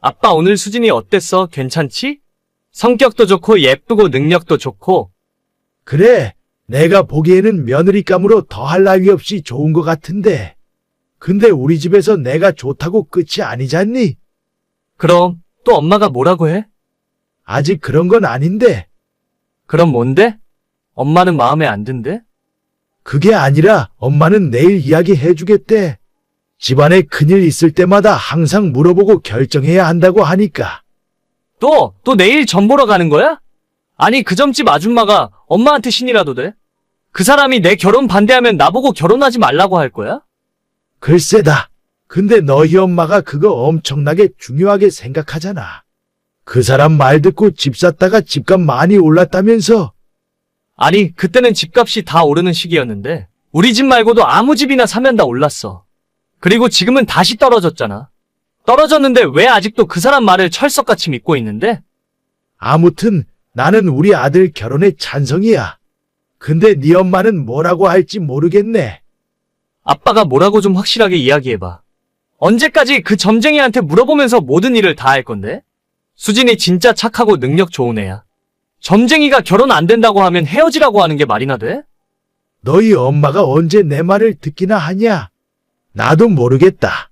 아빠 오늘 수진이 어땠어? 괜찮지? 성격도 좋고 예쁘고 능력도 좋고 그래, 내가 보기에는 며느리감으로 더할 나위 없이 좋은 것 같은데. 근데 우리 집에서 내가 좋다고 끝이 아니잖니? 그럼 또 엄마가 뭐라고 해? 아직 그런 건 아닌데. 그럼 뭔데? 엄마는 마음에 안 든대? 그게 아니라 엄마는 내일 이야기해 주겠대. 집안에 큰일 있을 때마다 항상 물어보고 결정해야 한다고 하니까. 또, 또 내일 전 보러 가는 거야? 아니, 그 점집 아줌마가 엄마한테 신이라도 돼? 그 사람이 내 결혼 반대하면 나보고 결혼하지 말라고 할 거야? 글쎄다. 근데 너희 엄마가 그거 엄청나게 중요하게 생각하잖아. 그 사람 말 듣고 집 샀다가 집값 많이 올랐다면서. 아니, 그때는 집값이 다 오르는 시기였는데, 우리 집 말고도 아무 집이나 사면 다 올랐어. 그리고 지금은 다시 떨어졌잖아. 떨어졌는데 왜 아직도 그 사람 말을 철석같이 믿고 있는데? 아무튼 나는 우리 아들 결혼에 찬성이야. 근데 네 엄마는 뭐라고 할지 모르겠네. 아빠가 뭐라고 좀 확실하게 이야기해봐. 언제까지 그 점쟁이한테 물어보면서 모든 일을 다 할 건데? 수진이 진짜 착하고 능력 좋은 애야. 점쟁이가 결혼 안 된다고 하면 헤어지라고 하는 게 말이나 돼? 너희 엄마가 언제 내 말을 듣기나 하냐? 나도 모르겠다.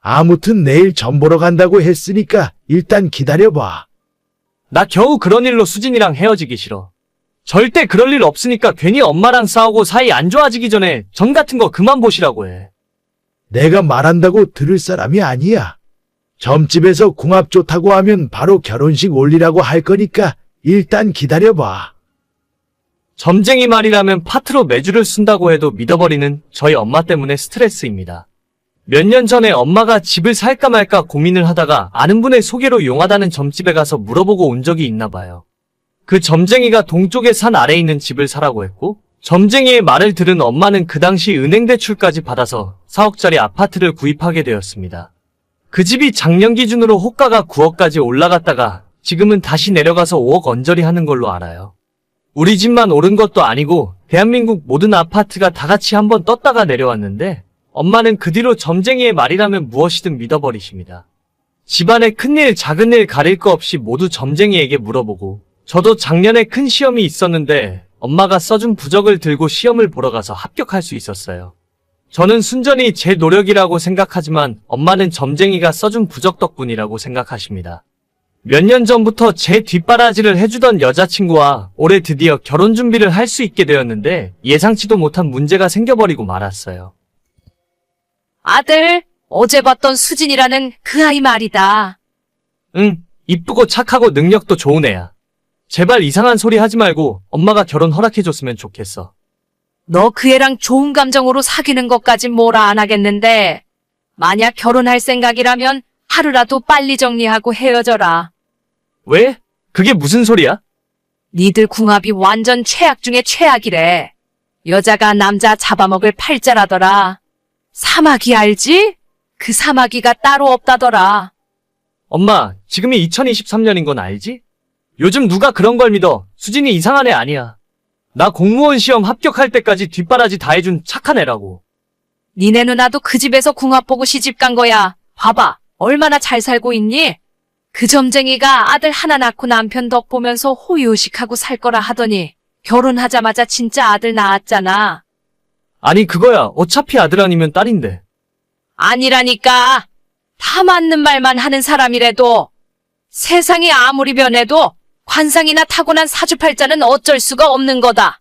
아무튼 내일 전 보러 간다고 했으니까 일단 기다려봐. 나 겨우 그런 일로 수진이랑 헤어지기 싫어. 절대 그럴 일 없으니까 괜히 엄마랑 싸우고 사이 안 좋아지기 전에 전 같은 거 그만 보시라고 해. 내가 말한다고 들을 사람이 아니야. 점집에서 궁합 좋다고 하면 바로 결혼식 올리라고 할 거니까 일단 기다려봐. 점쟁이 말이라면 파트로 매주를 쓴다고 해도 믿어버리는 저희 엄마 때문에 스트레스입니다. 몇 년 전에 엄마가 집을 살까 말까 고민을 하다가 아는 분의 소개로 용하다는 점집에 가서 물어보고 온 적이 있나 봐요. 그 점쟁이가 동쪽의 산 아래에 있는 집을 사라고 했고, 점쟁이의 말을 들은 엄마는 그 당시 은행 대출까지 받아서 4억짜리 아파트를 구입하게 되었습니다. 그 집이 작년 기준으로 호가가 9억까지 올라갔다가 지금은 다시 내려가서 5억 언저리 하는 걸로 알아요. 우리 집만 오른 것도 아니고 대한민국 모든 아파트가 다 같이 한번 떴다가 내려왔는데 엄마는 그 뒤로 점쟁이의 말이라면 무엇이든 믿어버리십니다. 집안의 큰일 작은 일 가릴 거 없이 모두 점쟁이에게 물어보고 저도 작년에 큰 시험이 있었는데 엄마가 써준 부적을 들고 시험을 보러 가서 합격할 수 있었어요. 저는 순전히 제 노력이라고 생각하지만 엄마는 점쟁이가 써준 부적 덕분이라고 생각하십니다. 몇 년 전부터 제 뒷바라지를 해주던 여자친구와 올해 드디어 결혼 준비를 할 수 있게 되었는데 예상치도 못한 문제가 생겨버리고 말았어요. 아들, 어제 봤던 수진이라는 그 아이 말이다. 응, 이쁘고 착하고 능력도 좋은 애야. 제발 이상한 소리 하지 말고 엄마가 결혼 허락해줬으면 좋겠어. 너 그 애랑 좋은 감정으로 사귀는 것까진 뭐라 안 하겠는데, 만약 결혼할 생각이라면 하루라도 빨리 정리하고 헤어져라. 왜? 그게 무슨 소리야? 니들 궁합이 완전 최악 중에 최악이래. 여자가 남자 잡아먹을 팔자라더라. 사마귀 알지? 그 사마귀가 따로 없다더라. 엄마, 지금이 2023년인 건 알지? 요즘 누가 그런 걸 믿어? 수진이 이상한 애 아니야. 나 공무원 시험 합격할 때까지 뒷바라지 다 해준 착한 애라고. 니네 누나도 그 집에서 궁합 보고 시집 간 거야. 봐봐. 얼마나 잘 살고 있니? 그 점쟁이가 아들 하나 낳고 남편 덕 보면서 호의호식하고 살 거라 하더니 결혼하자마자 진짜 아들 낳았잖아. 아니, 그거야. 어차피 아들 아니면 딸인데. 아니라니까. 다 맞는 말만 하는 사람이라도 세상이 아무리 변해도 관상이나 타고난 사주팔자는 어쩔 수가 없는 거다.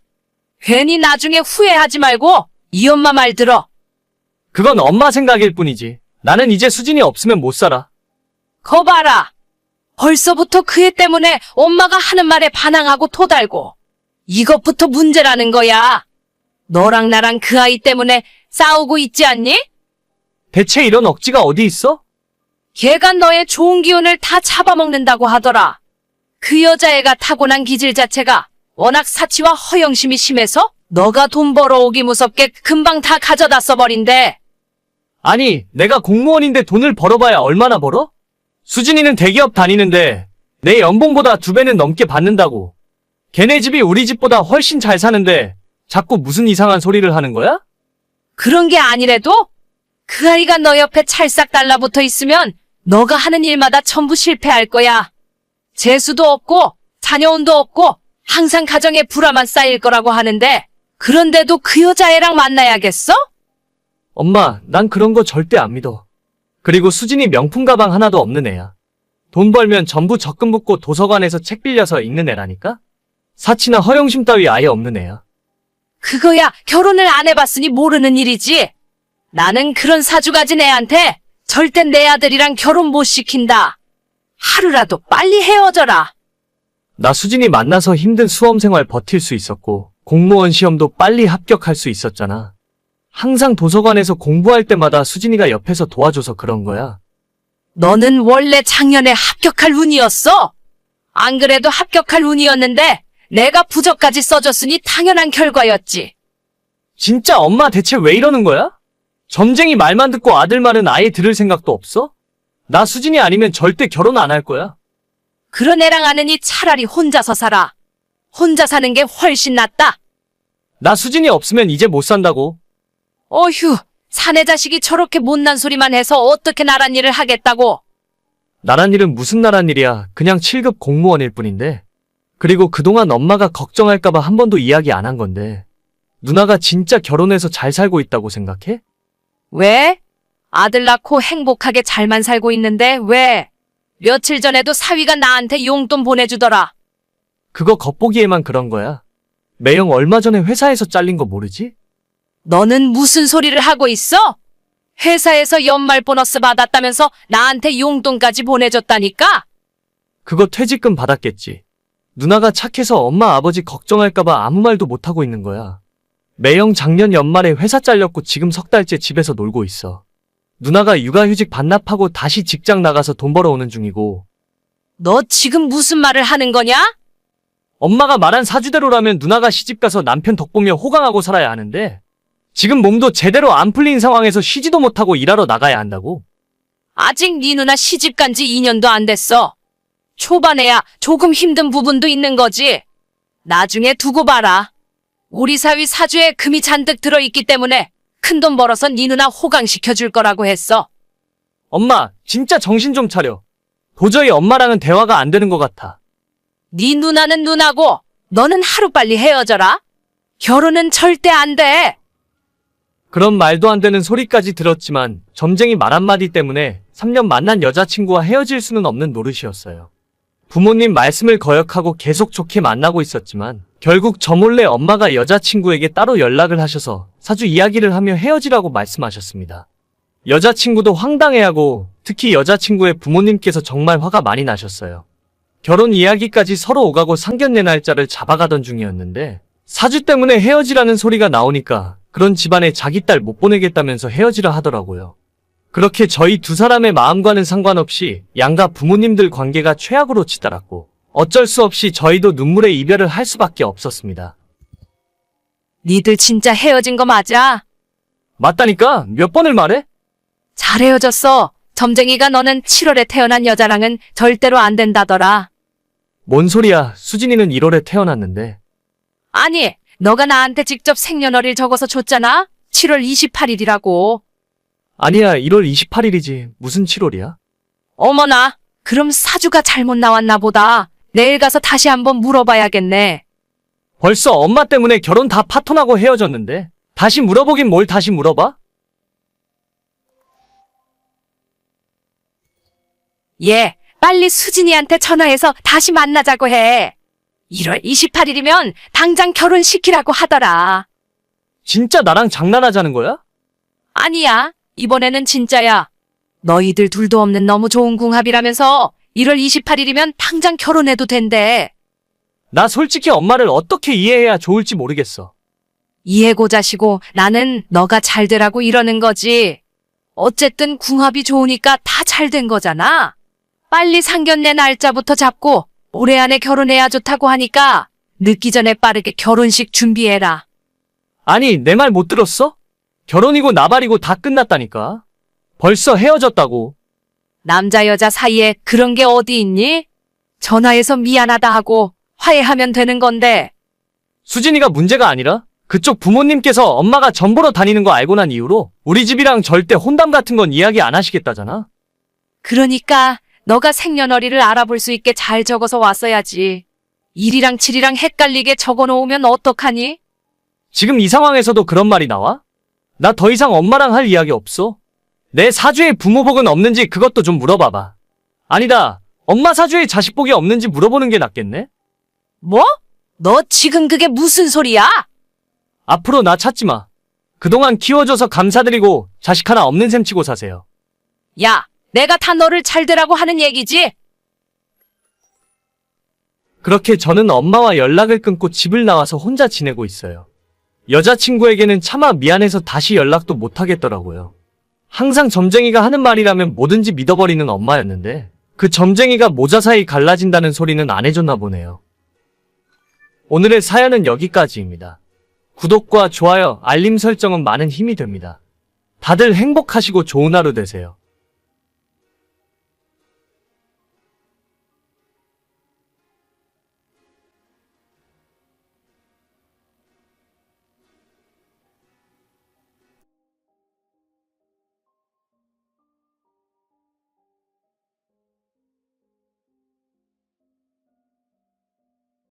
괜히 나중에 후회하지 말고 이 엄마 말 들어. 그건 엄마 생각일 뿐이지. 나는 이제 수진이 없으면 못 살아. 거 봐라. 벌써부터 그 애 때문에 엄마가 하는 말에 반항하고 토달고. 이것부터 문제라는 거야. 너랑 나랑 그 아이 때문에 싸우고 있지 않니? 대체 이런 억지가 어디 있어? 걔가 너의 좋은 기운을 다 잡아먹는다고 하더라. 그 여자애가 타고난 기질 자체가 워낙 사치와 허영심이 심해서 너가 돈 벌어오기 무섭게 금방 다 가져다 써버린대. 아니, 내가 공무원인데 돈을 벌어봐야 얼마나 벌어? 수진이는 대기업 다니는데 내 연봉보다 두 배는 넘게 받는다고. 걔네 집이 우리 집보다 훨씬 잘 사는데 자꾸 무슨 이상한 소리를 하는 거야? 그런 게 아니래도 그 아이가 너 옆에 찰싹 달라붙어 있으면 너가 하는 일마다 전부 실패할 거야. 재수도 없고, 자녀운도 없고, 항상 가정에 불화만 쌓일 거라고 하는데, 그런데도 그 여자애랑 만나야겠어? 엄마, 난 그런 거 절대 안 믿어. 그리고 수진이 명품 가방 하나도 없는 애야. 돈 벌면 전부 적금 붙고 도서관에서 책 빌려서 읽는 애라니까? 사치나 허영심 따위 아예 없는 애야. 그거야 결혼을 안 해봤으니 모르는 일이지. 나는 그런 사주 가진 애한테 절대 내 아들이랑 결혼 못 시킨다. 하루라도 빨리 헤어져라. 나 수진이 만나서 힘든 수험 생활 버틸 수 있었고, 공무원 시험도 빨리 합격할 수 있었잖아. 항상 도서관에서 공부할 때마다 수진이가 옆에서 도와줘서 그런 거야. 너는 원래 작년에 합격할 운이었어. 안 그래도 합격할 운이었는데 내가 부적까지 써줬으니 당연한 결과였지. 진짜 엄마 대체 왜 이러는 거야? 점쟁이 말만 듣고 아들 말은 아예 들을 생각도 없어? 나 수진이 아니면 절대 결혼 안 할 거야. 그런 애랑 아느니 차라리 혼자서 살아. 혼자 사는 게 훨씬 낫다. 나 수진이 없으면 이제 못 산다고. 어휴, 사내 자식이 저렇게 못난 소리만 해서 어떻게 나란 일을 하겠다고. 나란 일은 무슨 나란 일이야. 그냥 7급 공무원일 뿐인데. 그리고 그동안 엄마가 걱정할까봐 한 번도 이야기 안 한 건데. 누나가 진짜 결혼해서 잘 살고 있다고 생각해? 왜? 아들 낳고 행복하게 잘만 살고 있는데 왜? 며칠 전에도 사위가 나한테 용돈 보내주더라. 그거 겉보기에만 그런 거야. 매형 얼마 전에 회사에서 잘린 거 모르지? 너는 무슨 소리를 하고 있어? 회사에서 연말 보너스 받았다면서 나한테 용돈까지 보내줬다니까? 그거 퇴직금 받았겠지. 누나가 착해서 엄마 아버지 걱정할까봐 아무 말도 못하고 있는 거야. 매형 작년 연말에 회사 잘렸고 지금 석 달째 집에서 놀고 있어. 누나가 육아휴직 반납하고 다시 직장 나가서 돈 벌어오는 중이고, 너 지금 무슨 말을 하는 거냐? 엄마가 말한 사주대로라면 누나가 시집가서 남편 덕보며 호강하고 살아야 하는데, 지금 몸도 제대로 안 풀린 상황에서 쉬지도 못하고 일하러 나가야 한다고. 아직 네 누나 시집 간 지 2년도 안 됐어. 초반에야 조금 힘든 부분도 있는 거지. 나중에 두고 봐라. 우리 사위 사주에 금이 잔뜩 들어있기 때문에 큰 돈 벌어서 네 누나 호강시켜 줄 거라고 했어. 엄마, 진짜 정신 좀 차려. 도저히 엄마랑은 대화가 안 되는 것 같아. 네 누나는 누나고 너는 하루빨리 헤어져라. 결혼은 절대 안 돼. 그런 말도 안 되는 소리까지 들었지만 점쟁이 말 한마디 때문에 3년 만난 여자친구와 헤어질 수는 없는 노릇이었어요. 부모님 말씀을 거역하고 계속 좋게 만나고 있었지만 결국 저 몰래 엄마가 여자친구에게 따로 연락을 하셔서 사주 이야기를 하며 헤어지라고 말씀하셨습니다. 여자친구도 황당해하고 특히 여자친구의 부모님께서 정말 화가 많이 나셨어요. 결혼 이야기까지 서로 오가고 상견례 날짜를 잡아가던 중이었는데 사주 때문에 헤어지라는 소리가 나오니까 그런 집안에 자기 딸 못 보내겠다면서 헤어지라 하더라고요. 그렇게 저희 두 사람의 마음과는 상관없이 양가 부모님들 관계가 최악으로 치달았고 어쩔 수 없이 저희도 눈물의 이별을 할 수밖에 없었습니다. 니들 진짜 헤어진 거 맞아? 맞다니까 몇 번을 말해? 잘 헤어졌어. 점쟁이가 너는 7월에 태어난 여자랑은 절대로 안 된다더라. 뭔 소리야 수진이는 1월에 태어났는데 아니, 너가 나한테 직접 생년월일 적어서 줬잖아? 7월 28일이라고. 아니야 1월 28일이지 무슨 7월이야? 어머나, 그럼 사주가 잘못 나왔나 보다. 내일 가서 다시 한번 물어봐야겠네. 벌써 엄마 때문에 결혼 다 파토나고 헤어졌는데 다시 물어보긴 뭘 다시 물어봐? 예, 빨리 수진이한테 전화해서 다시 만나자고 해. 1월 28일이면 당장 결혼시키라고 하더라. 진짜 나랑 장난하자는 거야? 아니야, 이번에는 진짜야. 너희들 둘도 없는 너무 좋은 궁합이라면서 1월 28일이면 당장 결혼해도 된대. 나 솔직히 엄마를 어떻게 이해해야 좋을지 모르겠어. 이해고자시고 나는 너가 잘 되라고 이러는 거지. 어쨌든 궁합이 좋으니까 다 잘 된 거잖아. 빨리 상견례 날짜부터 잡고 올해 안에 결혼해야 좋다고 하니까 늦기 전에 빠르게 결혼식 준비해라. 아니, 내 말 못 들었어? 결혼이고 나발이고 다 끝났다니까. 벌써 헤어졌다고. 남자 여자 사이에 그런 게 어디 있니? 전화해서 미안하다 하고 화해하면 되는 건데 수진이가 문제가 아니라 그쪽 부모님께서 엄마가 전 보러 다니는 거 알고 난 이후로 우리 집이랑 절대 혼담 같은 건 이야기 안 하시겠다잖아. 그러니까 너가 생년월일을 알아볼 수 있게 잘 적어서 왔어야지. 1이랑 7이랑 헷갈리게 적어 놓으면 어떡하니? 지금 이 상황에서도 그런 말이 나와? 나 더 이상 엄마랑 할 이야기 없어. 내 사주에 부모복은 없는지 그것도 좀 물어봐봐. 아니다. 엄마 사주에 자식복이 없는지 물어보는 게 낫겠네? 뭐? 너 지금 그게 무슨 소리야? 앞으로 나 찾지 마. 그동안 키워줘서 감사드리고 자식 하나 없는 셈 치고 사세요. 야, 내가 다 너를 잘 되라고 하는 얘기지? 그렇게 저는 엄마와 연락을 끊고 집을 나와서 혼자 지내고 있어요. 여자친구에게는 차마 미안해서 다시 연락도 못 하겠더라고요. 항상 점쟁이가 하는 말이라면 뭐든지 믿어버리는 엄마였는데 그 점쟁이가 모자 사이 갈라진다는 소리는 안 해줬나 보네요. 오늘의 사연은 여기까지입니다. 구독과 좋아요, 알림 설정은 많은 힘이 됩니다. 다들 행복하시고 좋은 하루 되세요.